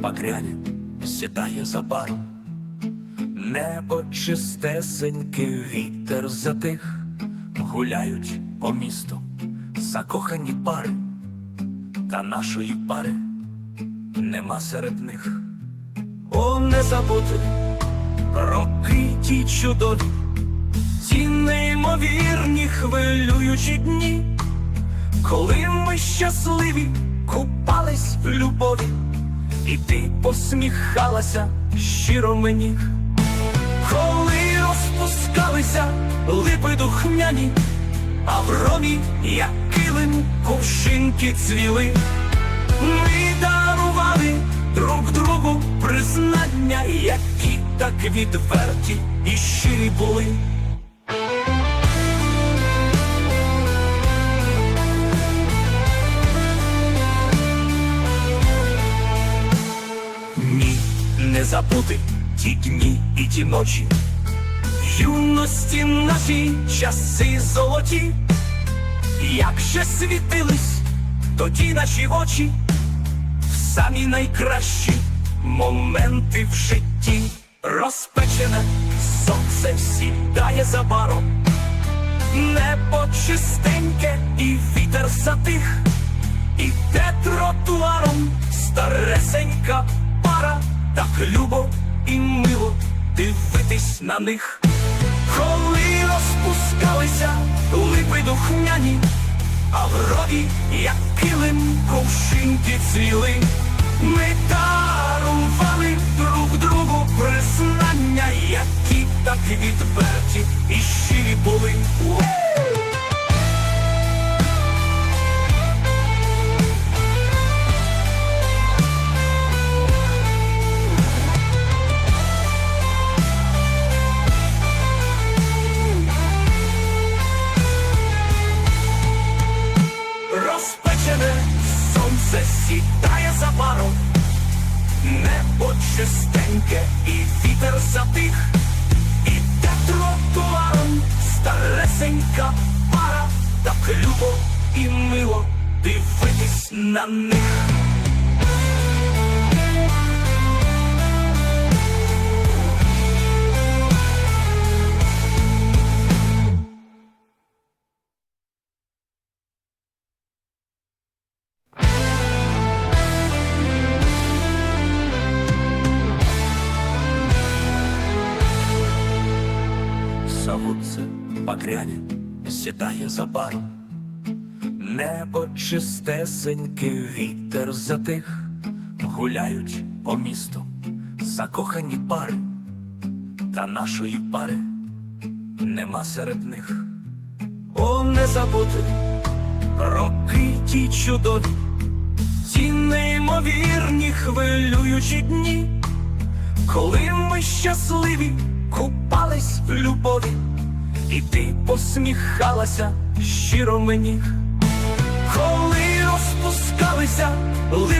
багряні сідає за баром. Небо чистесеньке, вітер затих, гуляють по місту закохані пари, та нашої пари нема серед них. О, не забути роки ті чудові, ті неймовірні хвилюючі дні, коли ми щасливі купались в любові, і ти посміхалася щиро мені, коли розпускалися липи духмяні, а в ромі, як килим, кувшинки цвіли. Ми дарували друг другу признання, які так відверті і щирі були. Забути ті дні і ті ночі, юності наші часи золоті, як же світились тоді наші очі, в самі найкращі моменти в житті, розпечене сонце сідає за баром, небо чистеньке і вітер затих. Іде тротуаром старесенька пара, так любо і мило дивитись на них. Коли розпускалися липи духняні, а в роді, як килим, ковшинки цвіли, ми дарували сідає за баром, небо чистеньке і вітер затих, іде тротуаром старесенька пара, так любо і мило дивитись на них. Заводце багряне сідає за баром, небо чистесеньке, вітер затих, гуляють по місту закохані пари, та нашої пари нема серед них. О, не забути роки ті чудові, ті неймовірні хвилюючі дні. Коли ми щасливі купались в любові, і ти посміхалася щиро мені, коли розпускалися липи